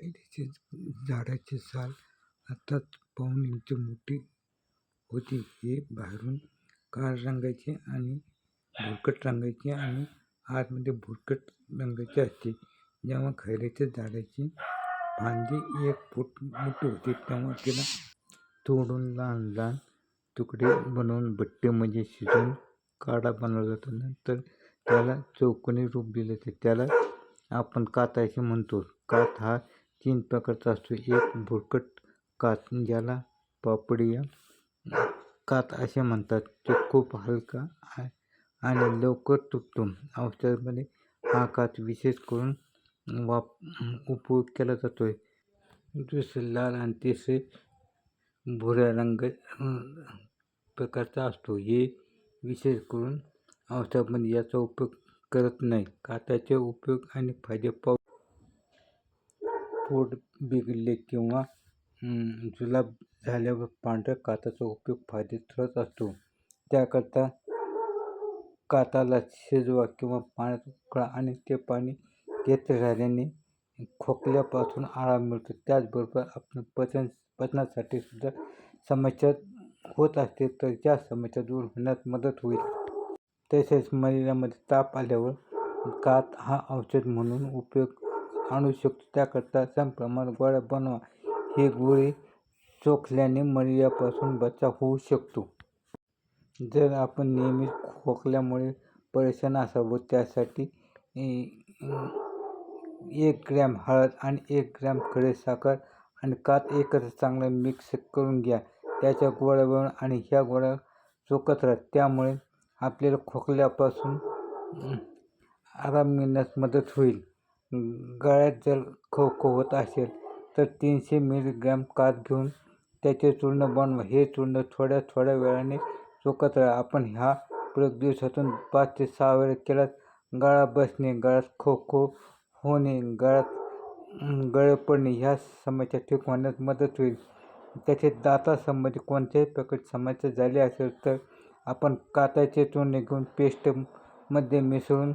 खैरीची झाडाची साल आताच पाऊण इंच मोठी होती. हे बाहेरून काळ्या रंगाची आणि भुरकट रंगाची आणि आतमध्ये भुरकट रंगाची असते. जेव्हा खैऱ्याच्या झाडाची फांदी एक फूट मोठी होते तेव्हा तिला तोडून लहान लहान तुकडे बनवून भट्टीमध्ये शिजवून काढा बनवला जातो. नंतर त्याला चौकोनी रूप दिले जाते. त्याला आपण कात असे म्हणतो. कात हा तीन प्रकारचा असतो. एक भुरकट कात ज्याला पापडिया कात असे म्हणतात. तो खूप हलका आणि लवकर तुटतो. औषधामध्ये हा कात विशेष करून वाप उपयोग केला जातो. दुसरे लाल आणि तिसरे भुऱ्या रंग प्रकारचा असतो. हे विशेष करून औषधामध्ये याचा उपयोग करत नाही. काताचे उपयोग आणि फायदे पाहू. पोट बिघडले किंवा जुलाब झाल्यावर पांढऱ्या काताचा उपयोग फायद्यात ठरत असतो. त्याकरता काताला शिजवा किंवा पाण्यात उकळा आणि ते पाणी घेत राहिल्याने खोकल्यापासून आराम मिळतो. त्याचबरोबर आपल्या पचनासाठी सुद्धा समस्या होत असते तर त्या समस्या दूर होण्यास मदत होईल. तसेच मलेरियामध्ये ताप आल्यावर कात हा औषध म्हणून उपयोग आणू शकतो. त्याकरता संप्रमाण गोळ्या बनवा. हे गोळे चोखल्याने मलेरियापासून बचाव होऊ शकतो. जर आपण नेहमीच खोकल्यामुळे परेशान असाल व त्यासाठी एक ग्रॅम हळद आणि एक ग्रॅम खडीसाखर आणि कात एकत्र चांगलं मिक्स करून घ्या. त्याच्या गोळ्या बनवा आणि ह्या गोळ्या चोखत राहा. त्यामुळे आपल्याला खोकल्यापासून आराम मिळण्यास मदत होईल. गळ्यात जर खवखव होत असेल तर तीनशे मिलीग्रॅम कात घेऊन त्याचे चूर्ण बनवा. हे चूर्ण थोड्या थोड्या वेळाने चोखत राहा. आपण हा प्रयोग दिवसातून पाच ते सहा वेळा केल्यास गळा बसणे, गळ्यात खो होणे, गळ्यात गळे पडणे ह्या समस्या ठीक होण्यास मदत होईल. त्याचे दातासंबंधी कोणत्याही प्रकारची समस्या झाली असेल तर आपण काताचे चूर्ण घेऊन पेस्टमध्ये मिसळून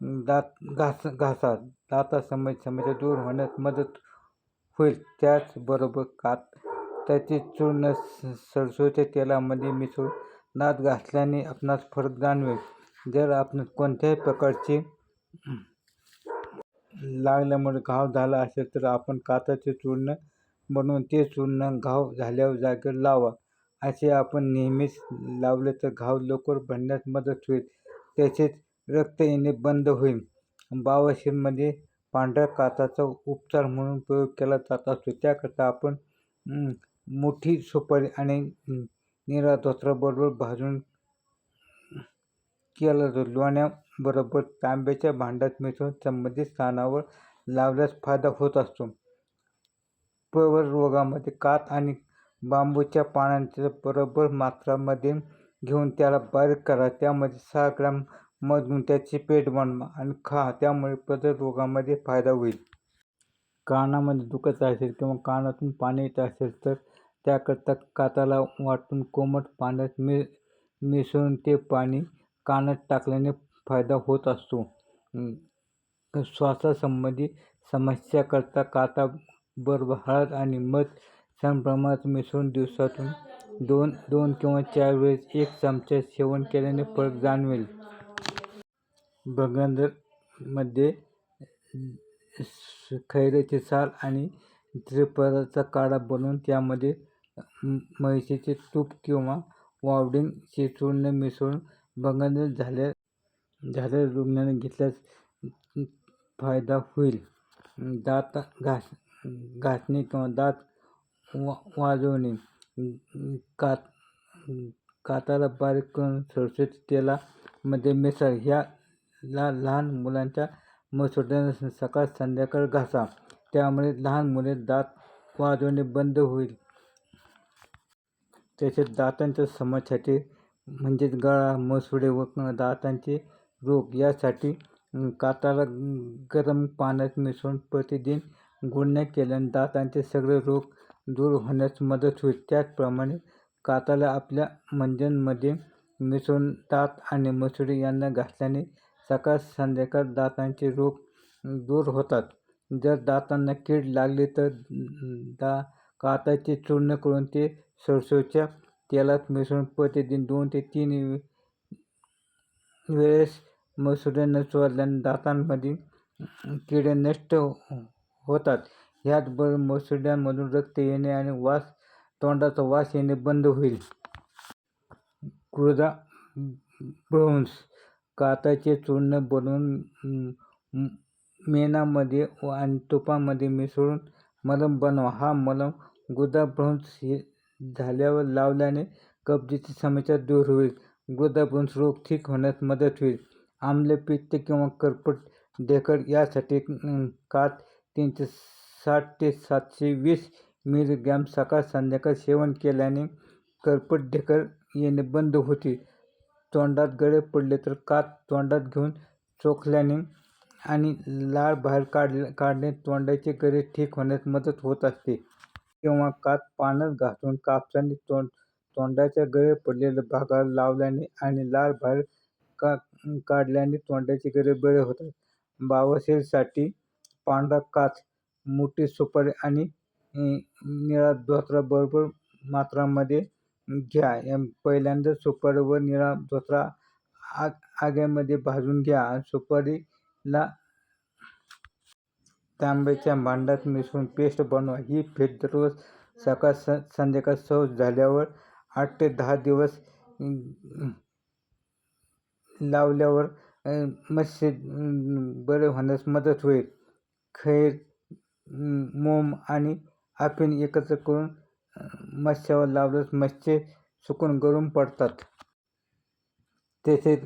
दात घास घासा. दातांसंबंधी समस्या दूर होण्यास मदत होईल. त्याचबरोबर कात त्याची चूर्ण सरसोच्या तेलामध्ये मिसळून दात घासल्याने आपणास फरक जाणवेल. जर आपण कोणत्याही प्रकारचे लागल्यामुळे घाव झाला असेल तर आपण काताचे चूर्ण बनवून ते चूर्ण घाव झाल्यावर जागेवर लावा. असे आपण नेहमीच लावले तर घाव लवकर भरण्यास मदत होईल. तसेच रक्त येणे बंद होईल. बावाशीरमध्ये पांढऱ्या काचाचा उपचार म्हणून प्रयोग केला जात असतो. त्याकरता आपण मोठी सुपारी आणि निरा धोत्राबरोबर भाजून केला जातो. लोण्याबरोबर तांब्याच्या भांड्यात मिसळून संबंधित स्थानावर लावल्यास फायदा होत असतो. प्रवर रोगामध्ये कात आणि बांबूच्या पानांच्या बरोबर मात्रामध्ये घेऊन त्याला बारीक करा. त्यामध्ये सहा ग्राम मधून त्याचे पेस्ट बनवा आणि खा. त्यामुळे प्रवररोगामध्ये फायदा होईल. कानामध्ये दुखत असेल किंवा कानातून पाणी येत असेल तर त्याकरता काताला वाटून कोमट पाण्यात मि मिसळून ते पाणी कानात टाकल्याने फायदा होत असतो. श्वासासंबंधी समस्यांकरता काताबरोबर हळद आणि मध समप्रमाणात मिसळून दिवसातून दोन किंवा चार वेळेस एक चमचा सेवन केल्याने फरक जाणवेल. बंगालमध्ये खैऱ्याची साल आणि त्रिफळाचा काढा बनवून त्यामध्ये म्हशीचे तूप किंवा वावडिंग चे चूर्ण मिसळून झाल्या झाल्या रुग्णाने घेतल्यास फायदा होईल. दात घास घासणे किंवा दात वा वाजवणे कात काताला बारीक करून सरसोच्या तेलामध्ये मिसळ ह्या ला लहान मुलांच्या मसुरदाण्यासह सकाळ संध्याकाळ घासा. त्यामुळे लहान मुले दात वाजवणे बंद होईल. तसेच दातांच्या समस्यासाठी म्हणजेच गळा, मसुडे व दातांचे रोग यासाठी काताला गरम पाण्यात मिसळून प्रतिदिन गुळण्या केल्याने दातांचे सगळे रोग दूर होण्यास मदत होईल. त्याचप्रमाणे काताला आपल्या मंजनमध्ये मिसळून दात आणि मसुडे यांना घासल्याने सकाळ संध्याकाळ दातांचे रोग दूर होतात. जर दातांना कीड लागली तर दा काताचे चूर्ण करून ते सरसोच्या तेलात मिसळून प्रतिदिन दोन ते तीन वेळेस मसुऱ्यानं चोरल्याने दातांमधील किडे नष्ट होतात ह्याचबरोबर मसुड्यांमधून रक्त येणे आणि वास तोंडाचा वास येणे बंद होईल कृधाभ्रंश काताचे चूर्ण बनवून मेणामध्ये आणि तुपामध्ये मिसळून मलम बनवा. हा मलम गुदाभ्रंश झाल्यावर लावल्याने कब्जेची समस्या दूर होईल. गुदाभ्रंश रोग ठीक होण्यास मदत होईल. आम्लपित्त किंवा करपट ढेकर यासाठी कात तीनशे साठ ते सातशे वीस मिलीग्रॅम सकाळ संध्याकाळ सेवन केल्याने करपट ढेकर येणे बंद होते. तोंडात गळे पडले तर कात तोंडात घेऊन चोखल्याने आणि लाळ बाहेर काढ काढणे तोंडाचे गळे ठीक होण्यास मदत होत असते. किंवा कात पाण्यात घासून कापसाने तोंड तोंडाच्या गळे पडलेल्या भागावर लावल्याने आणि लाळ बाहेर का काढल्याने तोंडाचे गळे बरे होतात बवासीरसाठी पांढरा काच मोठी सुपारी आणि निळा धोतर बरोबर मात्रामध्ये घ्या. पहिल्यांदा सुपारी व निळा धोतर आग आग्यामध्ये भाजून घ्या. सुपारीला तांब्याच्या भांड्यात मिसळून पेस्ट बनवा. ही पेस्ट दररोज सकाळ स संध्याकाळ सौज झाल्यावर आठ ते दहा दिवस लावल्यावर मत्स्य बरे होण्यास मदत होईल. खैर मोम आणि आफीन एकत्र करून मत्स्यावर लावल्यास मत्स्य सुकून गळून पडतात. तसेच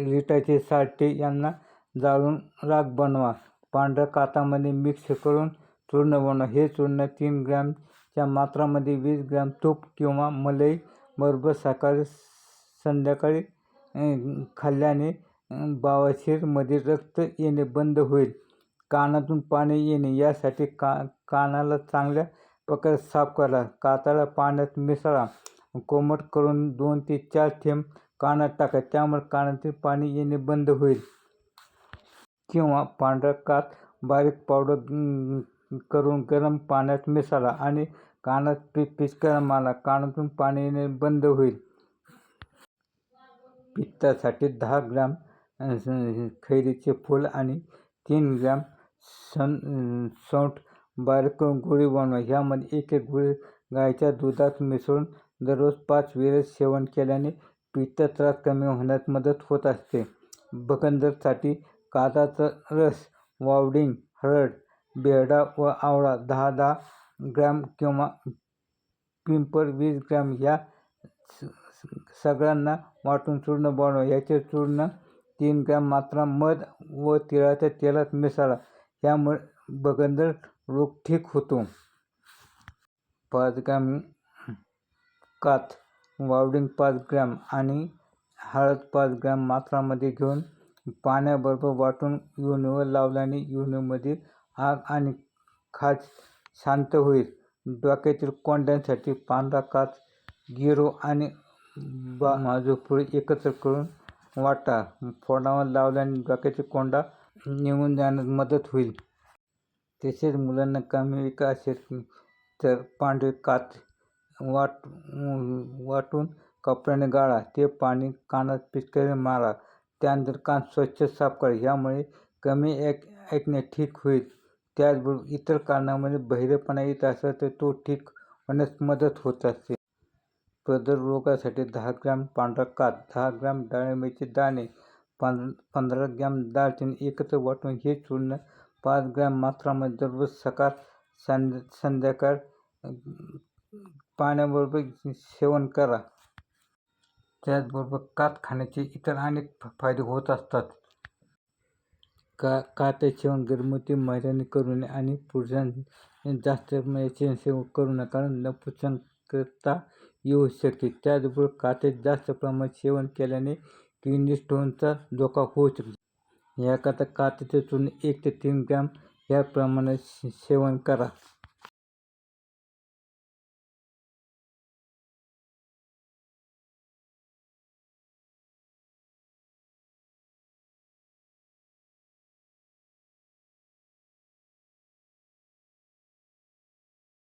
रिटाचे साठे यांना जाळून राख बनवा. पांढऱ्या कातामध्ये मिक्स करून चूर्ण बनवा. हे चूर्ण तीन ग्रॅमच्या मात्रामध्ये वीस ग्रॅम तूप किंवा मलई बरोबर सकाळी संध्याकाळी खाल्ल्याने बावाशीरमध्ये रक्त येणे बंद होईल. कानातून पाणी येणे यासाठी का कानाला चांगल्या पकड साफ करा. काताला पाण्यात मिसळा. कोमट करून दोन ते चार थेंब कानात टाका. त्यामुळे कानातील पाणी येणे बंद होईल. किंवा पांढरा कात बारीक पावडर करून गरम पाण्यात मिसळा आणि कानात पि पिचकाऱ्या मारा. कानातून पाणी येणे बंद होईल. पित्तासाठी दहा ग्रॅम खैरीचे फूल आणि तीन ग्रॅम सन सौंठ बारीक गोळी बनवा. ह्यामध्ये एक एक गोळी गाईच्या दुधात मिसळून दररोज पाच वेळेस सेवन केल्याने पित्त त्रास कमी होण्यास मदत होत असते. बगंदरसाठी काताचा रस वावडिंग हळद बेरडा व आवळा दहा दहा ग्रॅम किंवा पिंपर वीस ग्रॅम ह्या सगळ्यांना वाटून चूर्ण बनवा. याचे चूर्ण तीन ग्रॅम मात्रा मध व तिळाच्या तेलात मिसळा. यामुळे बगंदर रोग ठीक होतो. पाच ग्रॅम कात वावडिंग पाच ग्रॅम आणि हळद पाच ग्रॅम मात्रामध्ये घेऊन पाण्याबरोबर वाटून युनिवर लावल्याने योनीमधील आग आणि खाज शांत होईल. डोक्यातील कोंड्यांसाठी पांढरा कात गिरो आणि बा माजूपूड एकत्र करून वाटा फोडावर लावल्याने डोक्याचे कोंडा निघून जाण्यास मदत होईल. तसेच मुलांना कमी विकार असेल तर पांढरे कात वाट, वाटून कपड्याने गाळा, ते पाणी कानात पिचकारी मारा, त्यानंतर कान स्वच्छ साफ़ करा ह्यामुळे कमी ऐक, ऐकणे ठीक होईल. त्याचबरोबर इतर कारणामुळे बहिरेपणा येत असेल तर तो ठीक होण्यास मदत होत असते. प्रदररोगासाठी दहा ग्रॅम पांढरा कात, दहा ग्रॅम डाळिंबाचे दाणे पंध पंधरा ग्रॅम दालचिनी एकत्र वाटून हे चूर्ण पाच ग्रॅम मात्रामध्ये दररोज सकाळ संध संध्याकाळ पाण्याबरोबर सेवन करा. त्याचबरोबर कात खाण्याचे इतर अनेक फायदे होत असतात. का कात्याचे सेवन गर्भवती महिलांनी करू नये आणि पुरुषांनी जास्त याचे सेवन करू नये कारण नपुसंकता येऊ शकते. त्याचबरोबर कात्याचे जास्त प्रमाणात सेवन केल्याने किडनी स्टोनचा धोका होऊ शकतो. याकरता कात्याचे तिथून एक ते तीन ग्रॅम या प्रमाणात सेवन करा.